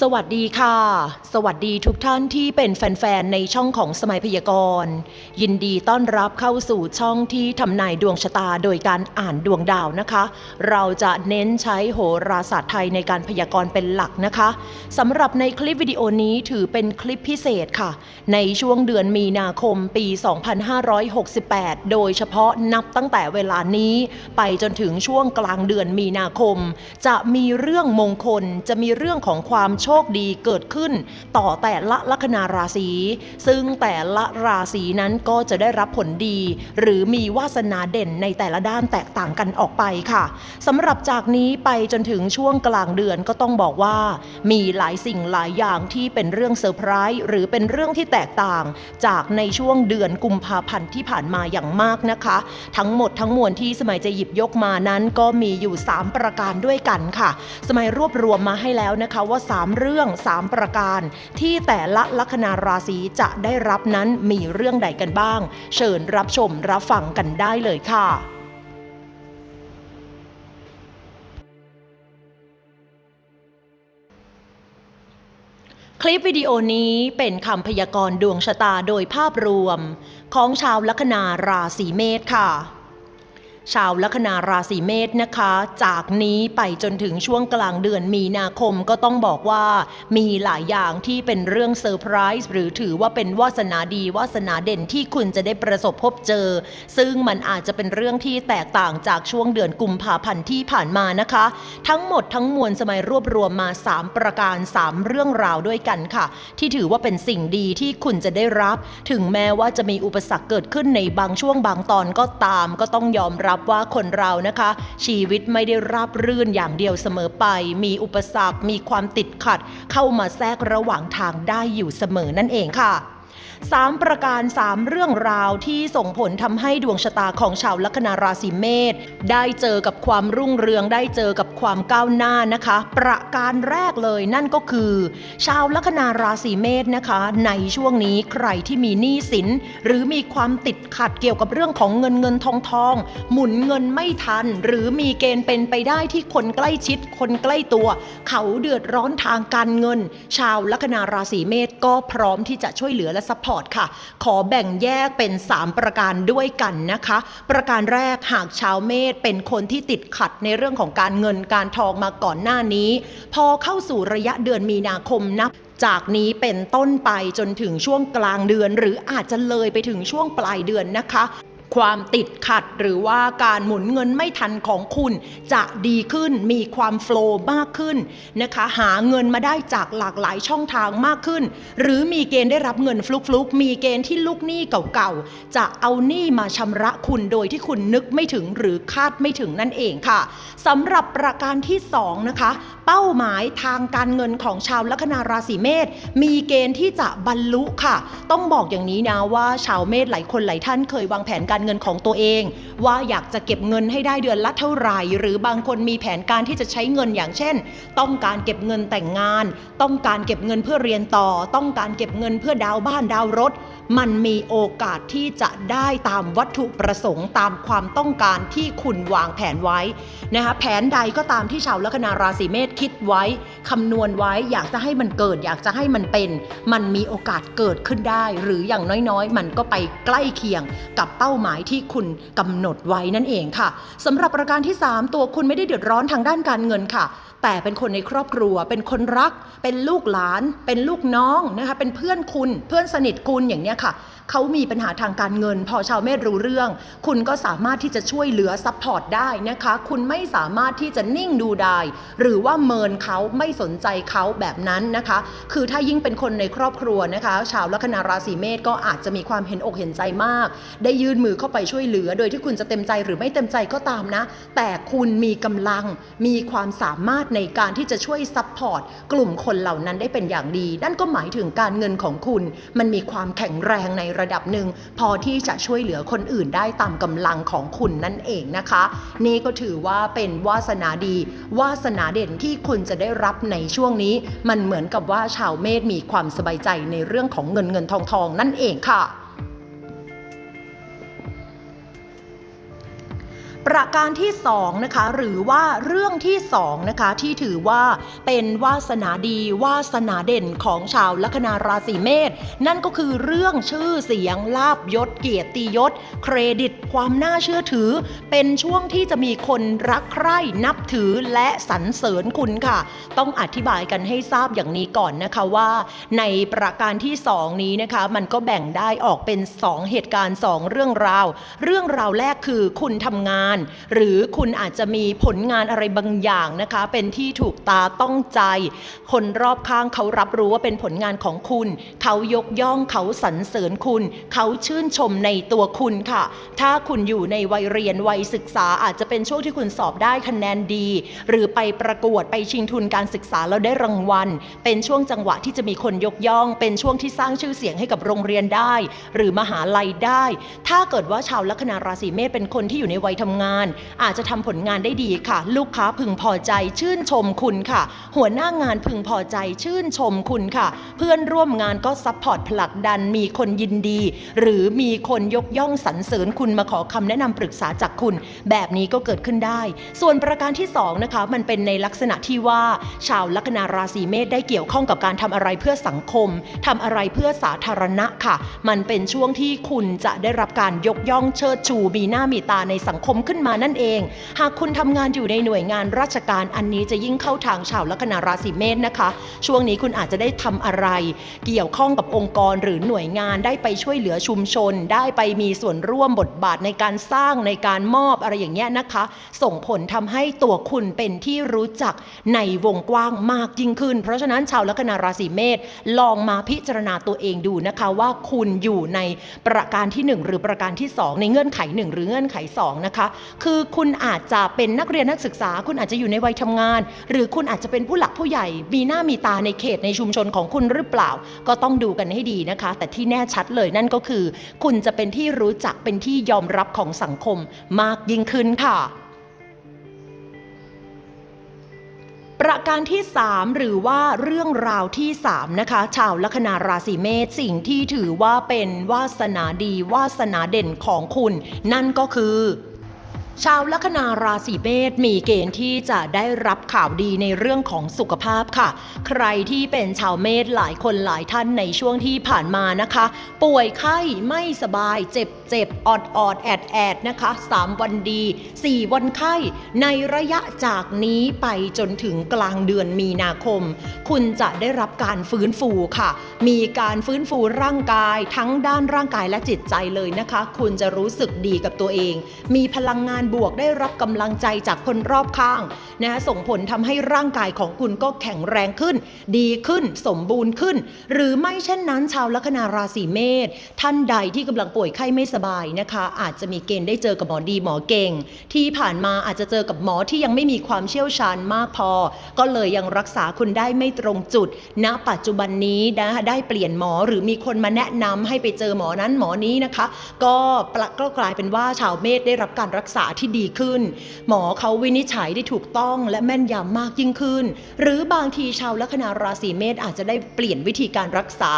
สวัสดีค่ะ สวัสดีทุกท่านที่เป็นแฟนๆ ในช่องของสมัยพยากรณ์ยินดีต้อนรับเข้าสู่ช่องที่ทำนายดวงชะตาโดยการอ่านดวงดาวนะคะ เราจะเน้นใช้โหราศาสตร์ไทยในการพยากรณ์เป็นหลักนะคะสำหรับในคลิปวิดีโอนี้ถือเป็นคลิปพิเศษค่ะ ในช่วงเดือนมีนาคมปี 2568 โดยเฉพาะนับตั้งแต่เวลานี้ ไปจนถึงช่วงกลางเดือนมีนาคม จะมีเรื่องมงคลจะมีเรื่องของความโชคดีเกิดขึ้น ต่อแต่ละลัคนาราศี ซึ่งแต่ละราศีนั้นก็จะได้รับผลดี หรือมีวาสนาเด่นในแต่ละด้านแตกต่างกันออกไปค่ะสำหรับจากนี้ไปจนถึงช่วงกลางเดือนก็ต้องบอกว่า มีหลายสิ่งหลายอย่างที่เป็นเรื่องเซอร์ไพรส์หรือเป็นเรื่องที่แตกต่าง จากในช่วงเดือนกุมภาพันธ์ที่ผ่านมาอย่างมากนะคะ ทั้งหมดทั้งมวลที่สมัยจะหยิบยกมานั้นก็มีอยู่ 3 ประการด้วยกันค่ะ สมัยรวบรวมมาให้แล้วนะคะว่า 3เรื่อง 3 ประการ ที่แต่ละลัคนาราศีจะได้รับนั้นมีเรื่องใดกันบ้าง เชิญรับชมรับฟังกันได้เลยค่ะคลิปวิดีโอนี้เป็นคำพยากรณ์ดวงชะตาโดยภาพรวม ของชาวลัคนาราศีเมษค่ะ ชาวลัคนาราศีเมษนะคะ จากนี้ไปจนถึงช่วงกลางเดือนมีนาคมก็ต้องบอกว่า มีหลายอย่างที่เป็นเรื่องเซอร์ไพรส์หรือถือว่าเป็นวาสนาดีวาสนาเด่นที่คุณจะได้ประสบพบเจอ ซึ่งมันอาจจะเป็นเรื่องที่แตกต่างจากช่วงเดือนกุมภาพันธ์ที่ผ่านมานะคะ ทั้งหมดทั้งมวลสมัยรวบรวมมา 3 ประการ 3 เรื่องราวด้วยกันค่ะ ที่ถือว่าเป็นสิ่งดีที่คุณจะได้รับ ถึงแม้ว่าจะมีอุปสรรคเกิดขึ้นในบางช่วงบางตอนก็ตามก็ต้องยอมรับว่าคนเรานะคะ ชีวิตไม่ได้ราบรื่นอย่างเดียวเสมอไป มีอุปสรรค มีความติดขัด เข้ามาแทรกระหว่างทางได้อยู่เสมอนั่นเองค่ะ สามประการ 3 เรื่องราวที่ส่งผลทำให้ดวงชะตาของชาวลัคนาราศีเมษได้เจอกับความรุ่งเรืองได้เจอกับความก้าวหน้านะคะ ประการแรกเลยนั่นก็คือ ชาวลัคนาราศีเมษนะคะ ในช่วงนี้ใครที่มีหนี้สิน หรือมีความติดขัดเกี่ยวกับเรื่องของเงินเงินทองทอง หมุนเงินไม่ทัน หรือมีเกณฑ์เป็นไปได้ที่คนใกล้ชิด คนใกล้ตัว เขาเดือดร้อนทางการเงิน ชาวลัคนาราศีเมษก็พร้อมที่จะช่วยเหลือและซัพพอร์ตค่ะ ขอแบ่งแยกเป็น 3 ประการด้วยกันนะคะ ประการแรกหากชาวเมษเป็นคนที่ติดขัดในเรื่องของการเงินการทองมาก่อนหน้านี้ พอเข้าสู่ระยะเดือนมีนาคมนับจากนี้เป็นต้นไปจนถึงช่วงกลางเดือน หรืออาจจะเลยไปถึงช่วงปลายเดือนนะคะ ความติดขัดหรือว่าการหมุนเงินไม่ทันของคุณจะดีขึ้นมีความโฟลว์มากขึ้นนะคะหาเงินมาได้จากหลากหลายช่องทางมากขึ้น หรือมีเกณฑ์ได้รับเงินฟลุกๆ มีเกณฑ์ที่ลูกหนี้เก่าๆ จะเอาหนี้มาชำระคุณโดยที่คุณนึกไม่ถึงหรือคาดไม่ถึงนั่นเองค่ะสำหรับประการที่สองนะคะเป้าหมายทางการเงินของชาวลัคนาราศีเมษมีเกณฑ์ที่จะบรรลุค่ะ ต้องบอกอย่างนี้นะว่าชาวเมษหลายคนหลายท่านเคยวางแผนการเงินของตัวเอง ว่าอยากจะเก็บเงินให้ได้เดือนละเท่าไหร่ หรือบางคนมีแผนการที่จะใช้เงินอย่างเช่น ต้องการเก็บเงินแต่งงาน ต้องการเก็บเงินเพื่อเรียนต่อ ต้องการเก็บเงินเพื่อดาวบ้านดาวรถ มันมีโอกาสที่จะได้ตามวัตถุประสงค์ตามความต้องการที่คุณวางแผนไว้นะคะแผนใดก็ตามที่ชาวลัคนาราศีเมษคิดไว้คำนวณไว้อยากจะให้มันเกิด อยากจะให้มันเป็น มันมีโอกาสเกิดขึ้นได้ หรืออย่างน้อยๆ มันก็ไปใกล้เคียงกับเป้าหมายที่คุณกำหนดไว้นั่นเองค่ะสำหรับประการที่ 3 ตัวคุณไม่ได้เดือดร้อนทางด้านการเงินค่ะ แต่เป็นคนในครอบครัว เป็นคนรัก เป็นลูกหลาน เป็นลูกน้องนะคะเป็นเพื่อนคุณเพื่อนสนิทคุณอย่างเนี้ยค่ะเขามีปัญหาทางการเงิน พอชาวเมษรู้เรื่อง คุณก็สามารถที่จะช่วยเหลือซัพพอร์ตได้นะคะ คุณไม่สามารถที่จะนิ่งดูได้ หรือว่าเมินเขาไม่สนใจเขาแบบนั้นนะคะ คือถ้ายิ่งเป็นคนในครอบครัวนะคะ ชาวลัคนาราศีเมษก็อาจจะมีความเห็นอกเห็นใจมาก ได้ยื่นมือเข้าไปช่วยเหลือ โดยที่คุณจะเต็มใจหรือไม่เต็มใจก็ตามนะ แต่คุณมีกำลังมีความสามารถในการที่จะช่วยซัพพอร์ตกลุ่มคนเหล่านั้นได้เป็นอย่างดี นั่นก็หมายถึงการเงินของคุณ มันมีความแข็งแรงในระดับหนึ่ง พอที่จะช่วยเหลือคนอื่นได้ตามกำลังของคุณนั่นเองนะคะ นี่ก็ถือว่าเป็นวาสนาดี วาสนาเด่นที่คุณจะได้รับในช่วงนี้ มันเหมือนกับว่าชาวเมษมีความสบายใจในเรื่องของเงินเงินทองทองนั่นเองค่ะ ประการที่สองนะคะหรือว่าเรื่องที่สองนะคะที่ถือว่าเป็นวาสนาดีวาสนาเด่นของชาวลัคนาราศีเมษนั่นก็คือเรื่องชื่อเสียงลาบยศเกียรติยศ เครดิตความน่าเชื่อถือ เป็นช่วงที่จะมีคนรักใคร่นับถือและสรรเสริญคุณค่ะ ต้องอธิบายกันให้ทราบอย่างนี้ก่อนนะคะว่า ในประการที่สองนี้นะคะ มันก็แบ่งได้ออกเป็นสองเหตุการณ์สองเรื่องราว เรื่องราวแรกคือคุณทำงานหรือคุณอาจจะมีผลงานอะไรบางอย่างนะคะ เป็นที่ถูกตาต้องใจ คนรอบข้างเขารับรู้ว่าเป็นผลงานของคุณ เขายกย่องเขาสรรเสริญคุณ เขาชื่นชมในตัวคุณค่ะ ถ้าคุณอยู่ในวัยเรียนวัยศึกษาอาจจะเป็นช่วงที่คุณสอบได้คะแนนดี หรือไปประกวดไปชิงทุนการศึกษาแล้วได้รางวัล เป็นช่วงจังหวะที่จะมีคนยกย่อง เป็นช่วงที่สร้างชื่อเสียงให้กับโรงเรียนได้ หรือมหาลัยได้ ถ้าเกิดว่าชาวลัคนาราศีเมษเป็นคนที่อยู่ในวัยทำงานอาจจะทำผลงานได้ดีค่ะ ลูกค้าพึงพอใจชื่นชมคุณค่ะ หัวหน้างานพึงพอใจชื่นชมคุณค่ะ เพื่อนร่วมงานก็ซัพพอร์ตผลักดันมีคนยินดี หรือมีคนยกย่องสรรเสริญคุณมาขอคำแนะนำปรึกษาจากคุณ แบบนี้ก็เกิดขึ้นได้ ส่วนประการที่สองนะคะมันเป็นในลักษณะที่ว่า ชาวลัคนาราศีเมษได้เกี่ยวข้องกับการทำอะไรเพื่อสังคมทำอะไรเพื่อสาธารณะค่ะ มันเป็นช่วงที่คุณจะได้รับการยกย่องเชิดชูมีหน้ามีตาในสังคมขึ้นมานั่นเอง หากคุณทำงานอยู่ในหน่วยงานราชการอันนี้จะยิ่งเข้าทางชาวลัคนาราศีเมษนะคะ ช่วงนี้คุณอาจจะได้ทำอะไร เกี่ยวข้องกับองค์กรหรือหน่วยงานได้ไปช่วยเหลือชุมชน ได้ไปมีส่วนร่วมบทบาทในการสร้างในการมอบอะไรอย่างเงี้ยนะคะ ส่งผลทำให้ตัวคุณเป็นที่รู้จักในวงกว้างมากยิ่งขึ้น เพราะฉะนั้นชาวลัคนาราศีเมษลองมาพิจารณาตัวเองดูนะคะว่าคุณอยู่ในประการที่ 1 หรือประการที่ 2 ในเงื่อนไข 1 หรือเงื่อนไข2นะคะคือคุณอาจจะเป็นนักเรียนนักศึกษา คุณอาจจะอยู่ในวัยทำงาน หรือคุณอาจจะเป็นผู้หลักผู้ใหญ่ มีหน้ามีตาในเขตในชุมชนของคุณหรือเปล่า ก็ต้องดูกันให้ดีนะคะ แต่ที่แน่ชัดเลยนั่นก็คือ คุณจะเป็นที่รู้จักเป็นที่ยอมรับของสังคมมากยิ่งขึ้นค่ะประการที่ 3 หรือว่าเรื่องราวที่ 3 นะคะ ชาวลัคนาราศีเมษสิ่งที่ถือว่าเป็นวาสนาดี วาสนาเด่นของคุณ นั่นก็คือ ชาวลัคนาราศีเมษมีเกณฑ์ที่จะได้รับข่าวดีในเรื่องของสุขภาพค่ะ ใครที่เป็นชาวเมษหลายคนหลายท่านในช่วงที่ผ่านมานะคะ ป่วยไข้ไม่สบายเจ็บเจ็บออดออดแอดแอดนะคะ 3 วันดี 4 วันไข้ ในระยะจากนี้ไปจนถึงกลางเดือนมีนาคม คุณจะได้รับการฟื้นฟูค่ะ มีการฟื้นฟูร่างกายทั้งด้านร่างกายและจิตใจเลยนะคะ คุณจะรู้สึกดีกับตัวเอง มีพลังงานบวกได้รับกำลังใจจากคนรอบข้างนะส่งผลทำให้ร่างกายของคุณก็แข็งแรงขึ้น ดีขึ้นสมบูรณ์ขึ้น หรือไม่เช่นนั้นชาวลัคนาราศีเมษท่านใดที่กำลังป่วยไข้ไม่สบายนะคะ อาจจะมีเกณฑ์ได้เจอกับหมอดีหมอเก่ง ที่ผ่านมาอาจจะเจอกับหมอที่ยังไม่มีความเชี่ยวชาญมากพอ ก็เลยยังรักษาคุณได้ไม่ตรงจุดณปัจจุบันนี้นะได้เปลี่ยนหมอหรือมีคนมาแนะนำให้ไปเจอหมอนั้นหมอนี้นะคะ ก็ปละก็กลายเป็นว่าชาวเมษได้รับการรักษาที่ดีขึ้น หมอเขาวินิจฉัยได้ถูกต้องและแม่นยำมากยิ่งขึ้น หรือบางทีชาวลัคนาราศีเมษอาจจะได้เปลี่ยนวิธีการรักษา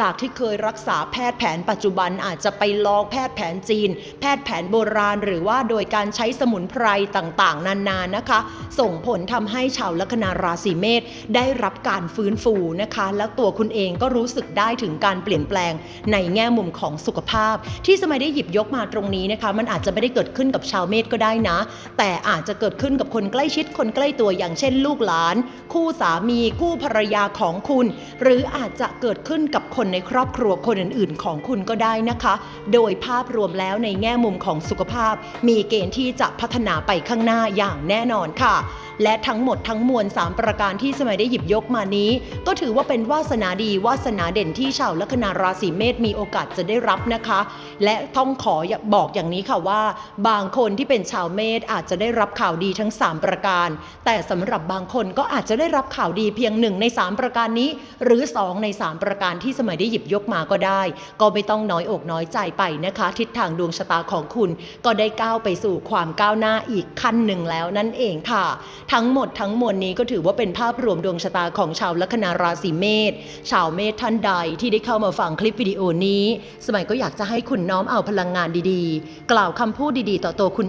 จากที่เคยรักษาแพทย์แผนปัจจุบันอาจจะไปลองแพทย์แผนจีน แพทย์แผนโบราณ หรือว่าโดยการใช้สมุนไพรต่างๆ นานานะคะ ส่งผลทำให้ชาวลัคนาราศีเมษได้รับการฟื้นฟูนะคะ แล้วตัวคุณเองก็รู้สึกได้ถึงการเปลี่ยนแปลงในแง่มุมของสุขภาพ ที่สมัยได้หยิบยกมาตรงนี้นะคะ มันอาจจะไม่ได้เกิดขึ้นกับชาวเมษก็ได้นะ แต่อาจจะเกิดขึ้นกับคนใกล้ชิดคนใกล้ตัวอย่างเช่นลูกหลาน คู่สามีคู่ภรรยาของคุณ หรืออาจจะเกิดขึ้นกับคนในครอบครัวคนอื่นๆ ของคุณก็ได้นะคะ โดยภาพรวมแล้วในแง่มุมของสุขภาพ มีเกณฑ์ที่จะพัฒนาไปข้างหน้าอย่างแน่นอนค่ะ และทั้งหมดทั้งมวล 3 ประการที่สมัยได้หยิบยกมานี้ ก็ถือว่าเป็นวาสนาดีวาสนาเด่นที่ชาวลัคนาราศีเมษมีโอกาสจะได้รับนะคะ และต้องขอบอกอย่างนี้ค่ะว่า บางคนที่เป็นชาวเมษอาจจะได้รับข่าวดีทั้ง 3 ประการ แต่สำหรับบางคนก็อาจจะได้รับข่าวดีเพียงหนึ่งใน 3 ประการนี้ หรือ 2 ใน 3 ประการที่สมัยได้หยิบยกมาก็ได้ ก็ไม่ต้องน้อยอกน้อยใจไปนะคะ ทิศทางดวงชะตาของคุณก็ได้ก้าวไปสู่ความก้าวหน้าอีกขั้นหนึ่งแล้วนั่นเองค่ะ ทั้งหมดทั้งมวลนี้ก็ถือว่าเป็นภาพรวมดวงชะตาของชาวลัคนาราศีเมษชาวเมษท่านใดที่ได้เข้ามาฟังคลิปวิดีโอนี้ สมัยก็อยากจะให้คุณน้อมเอาพลังงานดีๆ กล่าวคำพูดดีๆ ต่อตัวคุณ